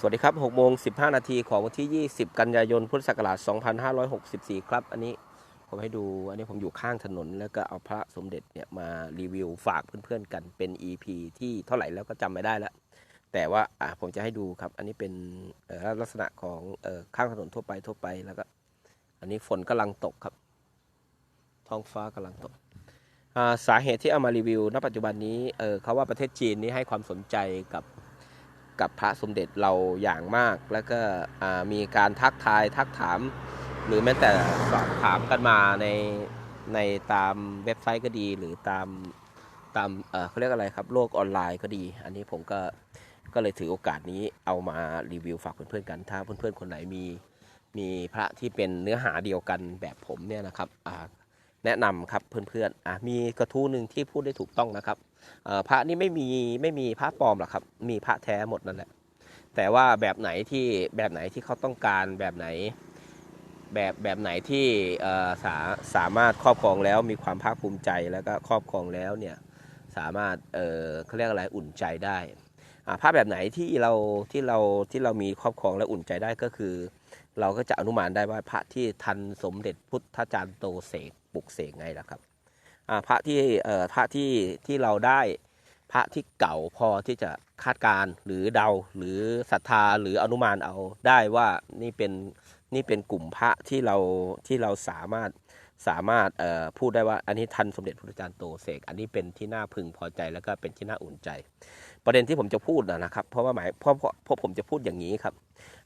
สวัสดีครับ6โมง15 นาทีของวันที่ 20 กันยายน พุทธศักราช 2564 ครับ อันนี้ผมให้ดู อันนี้ผมอยู่ข้างถนน แล้วก็เอาพระสมเด็จเนี่ยมารีวิวฝากเพื่อนๆกัน เป็น EP ที่เท่าไหร่แล้วก็จำไม่ได้แล้ว แต่ว่าอะผมจะให้ดูครับ อันนี้เป็นลักษณะของออข้างถนนทั่วไปทั่วไป แล้วก็ อันนี้ฝนกำลังตกครับ ท้องฟ้ากำลังตกสาเหตุที่เอามารีวิว ณ ปัจจุบันนี้เเขาว่าประเทศจีนนี้ให้ความสนใจกับ กับพระสมเด็จเราอย่างมาก แล้วก็มีการทักทายทักถาม หรือแม้แต่สอบถามกันมาในในตามเว็บไซต์ก็ดี หรือตามตามเขาเรียกอะไรครับโลกออนไลน์ก็ดี อันนี้ผมก็ก็เลยถือโอกาสนี้เอามารีวิวฝากเพื่อนๆกัน ถ้าเพื่อนๆคนไหนมีมีพระที่เป็นเนื้อหาเดียวกันแบบผมเนี่ยนะครับแนะนำครับเพื่อนๆอะมีกระทู้หนึ่งที่พูดได้ถูกต้องนะครับ พระนี่ไม่มีไม่มีพระปลอมหรอกครับ มีพระแท้หมดนั่นแหละแต่ว่าแบบไหนที่แบบไหนที่เขาต้องการแบบไหน แบบแบบไหนที่สาสามารถครอบครองแล้วมีความภาคภูมิใจแล้วก็ครอบครองแล้วเนี่ยสามารถเออเขาเรียกอะไรอุ่นใจได้อ่าพระแบบไหนที่เราที่เราที่เรามีครอบครองและอุ่นใจได้ก็คือ เราก็จะอนุมานได้ว่าพระที่ทันสมเด็จพุทธจารย์โตเสกปลุกเสกไงล่ะครับ พระที่เอ่อพระที่ที่เราได้พระที่เก่าพอที่จะคาดการ์หรือเดาหรือศรัทธาหรืออนุมานเอาได้ว่านี่เป็นนี่เป็นกลุ่มพระที่เราที่เราสามารถสามารถเอ่อพูดได้ว่าอันนี้ทันสมเด็จพระจารย์โตเสกอันนี้เป็นที่น่าพึงพอใจแล้วก็เป็นที่น่าอุ่นใจ ประเด็นที่ผมจะพูดนะครับ เพราะว่าหมายเพราะเพราะผมจะพูดอย่างนี้ครับ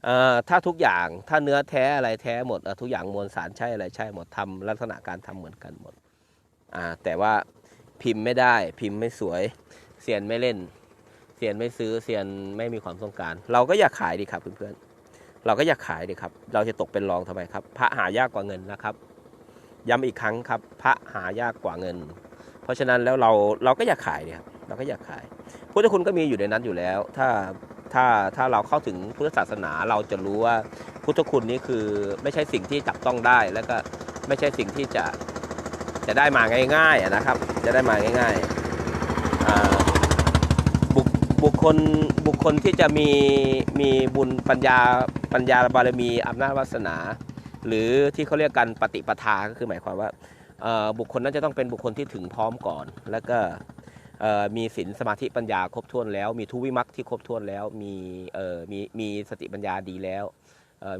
เอ่อถ้าทุกอย่างถ้าเนื้อแท้อะไรแท้หมดทุกอย่างมวลสารใช่อะไรใช่หมดทำลักษณะการทำเหมือนกันหมด อ่าแต่ว่าพิมพ์ไม่ได้พิมพ์ไม่สวยเซียนไม่เล่นเซียนไม่ซื้อเซียนไม่มีความต้องการ เราก็อยากขายดีครับเพื่อนๆเราก็อยากขายดีครับ เราจะตกเป็นรองทำไมครับ พระหายากกว่าเงินนะครับย้ำอีกครั้งครับ พระหายากกว่าเงิน เพราะฉะนั้นแล้วเราเราก็อยากขายดีครับเราก็อยากขายพุทธคุณก็มีอยู่ในนั้นอยู่แล้ว ถ้าถ้าถ้าเราเข้าถึงพุทธศาสนาเราจะรู้ว่าพุทธคุณนี้คือไม่ใช่สิ่งที่จับต้องได้ แล้วก็ไม่ใช่สิ่งที่จะ จะได้มาง่ายๆนะครับ จะได้มาง่ายๆบุคบุคคลบุคคลที่จะมีมีบุญปัญญาปัญญาบารมีอำนาจวาสนา หรือที่เขาเรียกกันปฏิปทาก็คือหมายความว่าบุคคลนั้นจะต้องเป็นบุคคลที่ถึงพร้อมก่อน แล้วก็มีศีลสมาธิปัญญาครบถ้วนแล้ว มีทุวิมักที่ครบถ้วนแล้วมีมีมีสติปัญญาดีแล้ว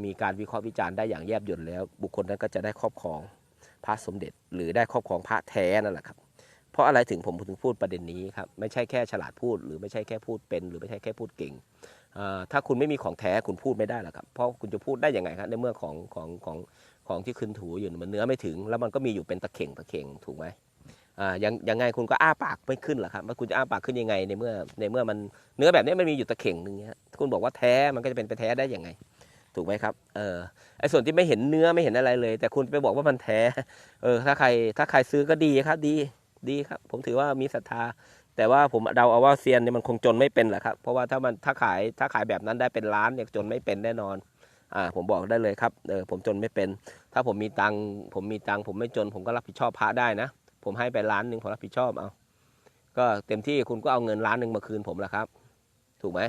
มีการวิเคราะห์วิจารณ์ได้อย่างแยบยลแล้ว บุคคลนั้นก็จะได้ครอบครอง พระสมเด็จ หรือได้ครอบครองพระแท้นั่นแหละครับ เพราะอะไรถึงผมถึงพูดประเด็นนี้ครับไม่ใช่แค่ฉลาดพูด หรือไม่ใช่แค่พูดเป็น หรือไม่ใช่แค่พูดเก่งถ้าคุณไม่มีของแท้คุณพูดไม่ได้หรอกครับเพราะคุณจะพูดได้ยังไงครับในเมื่อของของของของที่คืนถูอยู่มันเนื้อไม่ถึง แล้วมันก็มีอยู่เป็นตะเข่งตะเข่งถูกไหมอ่ายังยังไงคุณก็อ้าปากไม่ขึ้นหรอกครับว่าคุณจะอ้าปากขึ้นยังไงในเมื่อในเมื่อมันเนื้อแบบนี้มันมีอยู่ตะเข่งหนึงเนี้ยคุณบอกว่าแท้มันก็จะเป็นไปแท้ได้ยังไง ถูกไหมครับเออไอ้ส่วนที่ไม่เห็นเนื้อไม่เห็นอะไรเลย แต่คุณไปบอกว่ามันแท้เออถ้าใครถ้าใครซื้อก็ดีครับดีดีครับ ผมถือว่ามีศรัทธา แต่ว่าผมเดาเอาว่าเซียนเนี่ยมันคงจนไม่เป็นแหละครับเพราะว่าถ้ามันถ้าขายถ้าขายแบบนั้นได้เป็นล้านเนี่ยจนไม่เป็นแน่นอนอ่าผมบอกได้เลยครับเออผมจนไม่เป็น ถ้าผมมีตังผมมีตังผมไม่จน ผมก็รับผิดชอบพระได้นะ ผมให้ไปล้านหนึ่งผมรับผิดชอบเอาก็เต็มที่คุณก็เอาเงินล้านหนึ่งมาคืนผมแหละครับ ถูกไหม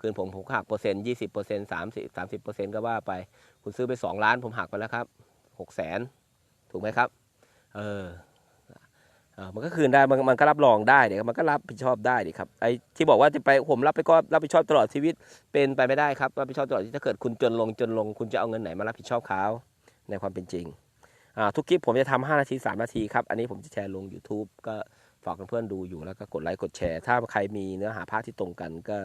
คืนผมผมหักเปอร์เซ็นต์ยี่สิบเปอร์เซ็นต์สามสิบสามสิบเปอร์เซ็นต์ก็ว่าไป คุณซื้อไปสองล้านผมหักไปแล้วครับหกแสนถูกไหมครับ เออมันก็คืนได้มันมันก็รับรองได้เดี๋ยวมันก็รับผิดชอบได้ดิครับไอ้ที่บอกว่าจะไปผมรับไปก็รับผิดชอบตลอดชีวิตเป็นไปไม่ได้ครับรับผิดชอบตลอดถ้าเกิดคุณจนลงจนลง คุณจะเอาเงินไหนมารับผิดชอบเขาในความเป็นจริงทุกคลิปผมจะทำห้านาทีสามนาทีครับ อันนี้ผมจะแชร์ลง YouTube ก็ ฝากเพื่อนๆดูอยู่แล้วก็กดไลค์กดแชร์ ถ้าใครมีเนื้อหาภาพที่ตรงกันก็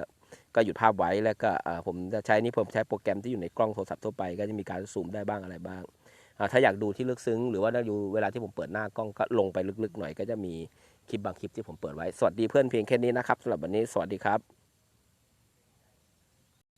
ก็หยุดภาพไว้แล้วก็เออผมจะใช้นี่ผมใช้โปรแกรมที่อยู่ในกล้องโทรศัพท์ทั่วไปก็จะมีการซูมได้บ้างอะไรบ้าง ถ้าอยากดูที่ลึกซึ้ง หรือว่าอยู่เวลาที่ผมเปิดหน้ากล้องก็ลงไปลึกๆหน่อยก็จะมีคลิปบางคลิปที่ผมเปิดไว้ สวัสดีเพื่อนเพียงแค่นี้นะครับสำหรับวันนี้สวัสดีครับ